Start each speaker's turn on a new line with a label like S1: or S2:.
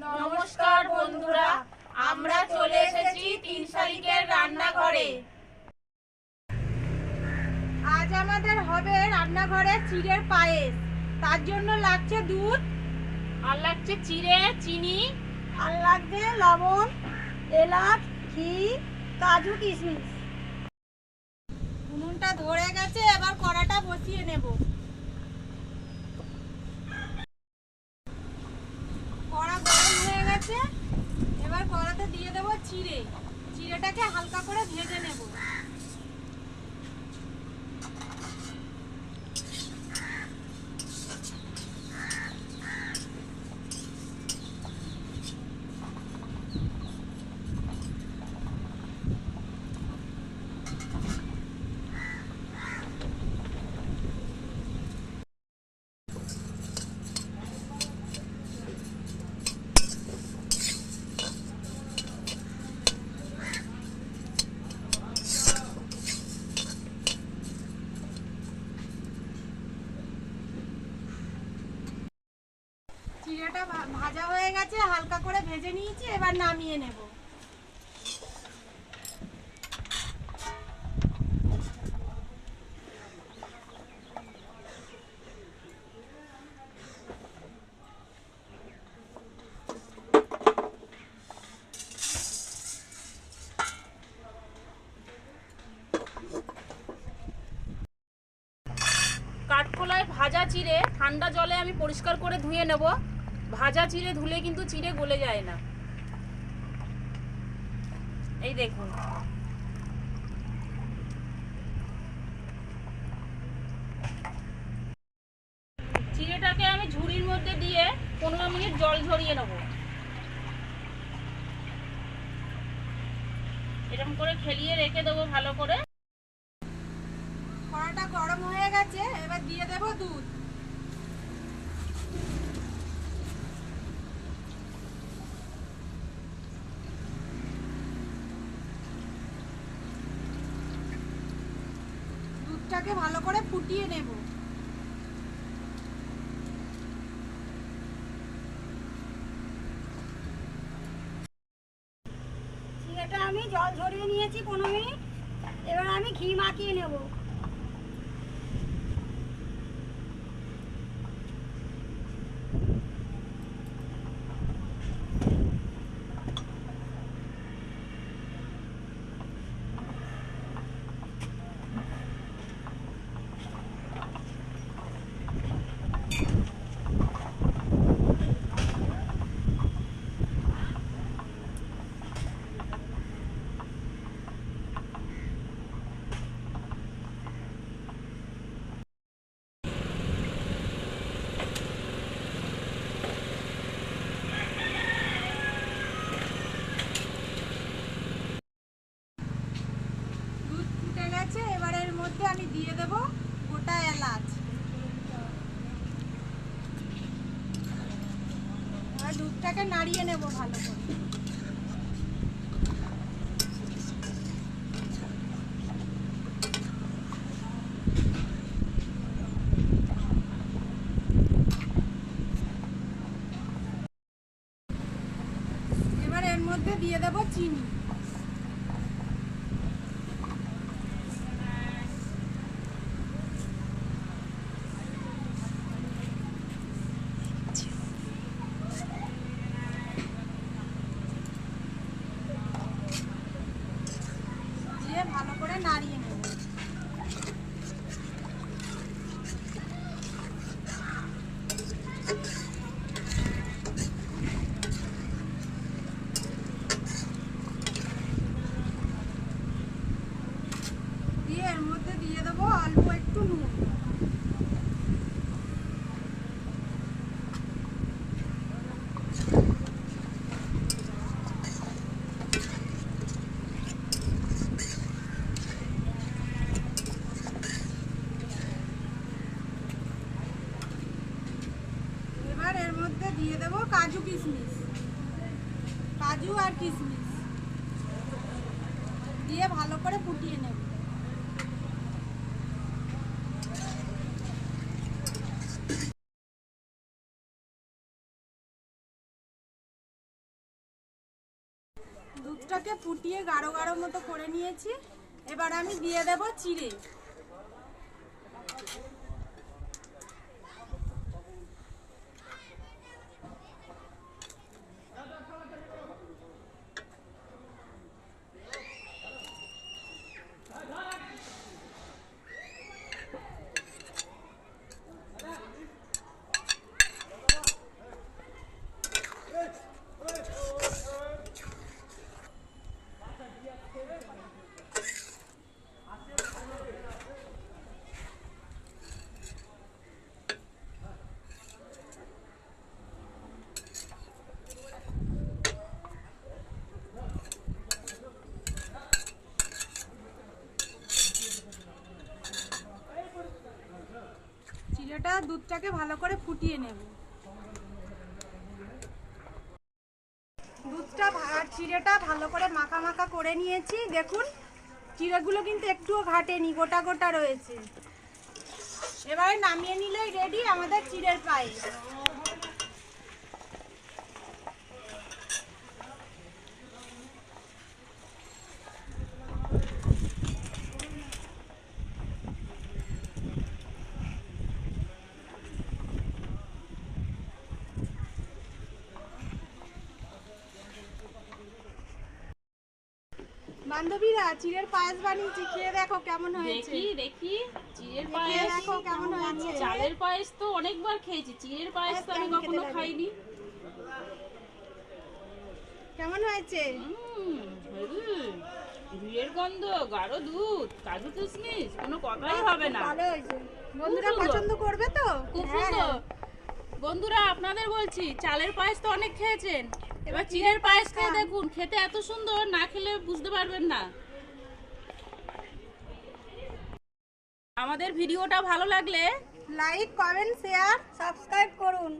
S1: নমস্কার বন্ধুরা, আমরা চলে এসেছি তিন শালিকের রান্নাঘরে।
S2: আজ আমাদের হবে রান্নাঘরে চিড়ের পায়েস। তার জন্য লাগছে দুধ,
S1: আর লাগছে চিড়ে, চিনি,
S2: আর লাগছে লবণ, এলাচ, ঘি, কাজু, কিশমিশ। উনুনটা ধরে গেছে, এবার কড়াটা বসিয়ে নেব কড়া গরম হয়ে গেছে এবার কড়াতে দিয়ে দেবো চিড়ে চিড়েটাকে হালকা করে ভেজে নেব। চিড়েটা ভাজা হয়ে গেছে, হালকা করে ভেজে নিয়েছি, এবার নামিয়ে নেব।
S1: কাঠকোলায় ভাজা চিড়ে ঠান্ডা জলে আমি পরিষ্কার করে ধুয়ে নেব। ভাজা চিড়ে ধুলে কিন্তু চিড়ে গলে যায় না। এই দেখুন। চিড়েটাকে আমি ঝুড়ির মধ্যে দিয়ে পনেরো মিনিট জল ঝরিয়ে নেব। এরকম করে খেলিয়ে রেখে দেবো ভালো করে।
S2: কড়াটা গরম হয়ে গেছে, এবার দিয়ে দেব দুধ। দুধটাকে ভালো করে ফুটিয়ে নেব। আমি জল ঝরিয়ে নিয়েছি পনেরো মিনিট। এবার আমি ঘি মাখিয়ে নেব দুধ ফুটে গেছে এবার এর মধ্যে আমি দিয়ে দেব গোটা এলাচ। আর দুধটাকে নাড়িয়ে নেব ভালো করে। এবার এর মধ্যে দিয়ে দেব চিনি। দিয়ে ভালো করে নাড়িয়ে নেব দিয়ে এর মধ্যে দিয়ে দেবো অল্প একটু নুন এবার এর মধ্যে দিয়ে দেবো কাজু কিশমিশ। কাজু আর কিশমিশ। দিয়ে ভালো করে ফুটিয়ে নেব। দুধটাকে ফুটিয়ে গাঢ় গাঢ় মতো করে নিয়েছি। এবার আমি দিয়ে দেব চিড়ে। চিড়েটা দুধটাকে ভালো করে ফুটিয়ে নেব। দুধটা আর চিড়েটা ভালো করে মাখা মাখা করে নিয়েছি। দেখুন, চিড়েগুলো কিন্তু একটুও ঘাটেনি, গোটা গোটা রয়েছে। এবারে নামিয়ে নিলেই রেডি আমাদের চিড়ের পায়েস বান্ধবীরা চিড়ের পায়েস বানিয়েছি খেয়ে দেখো কেমন হয়েছে।
S1: দেখি দেখি চিড়ের পায়েস
S2: দেখো কেমন হয়েছে।
S1: চালের পায়েস তো অনেকবার খেয়েছি চিড়ের পায়েস তো আমি কখনো খাইনি।
S2: কেমন হয়েছে?
S1: ঘিয়ের গন্ধ গাঢ় দুধ কাজু কিশমিশ কোনো কথাই হবে না।
S2: ভালো হয়েছে। বন্ধুরা পছন্দ করবে তো?
S1: খুব
S2: হ্যাঁ,
S1: সুন্দর। বন্ধুরা আপনাদের বলছি চালের পায়েস তো অনেক খেয়েছেন। এবার চিড়ের পায়েস খেয়ে দেখুন খেতে এত সুন্দর না খেলে বুঝতে পারবেন না। আমাদের ভিডিওটা ভালো লাগলে
S2: লাইক কমেন্ট শেয়ার সাবস্ক্রাইব করুন।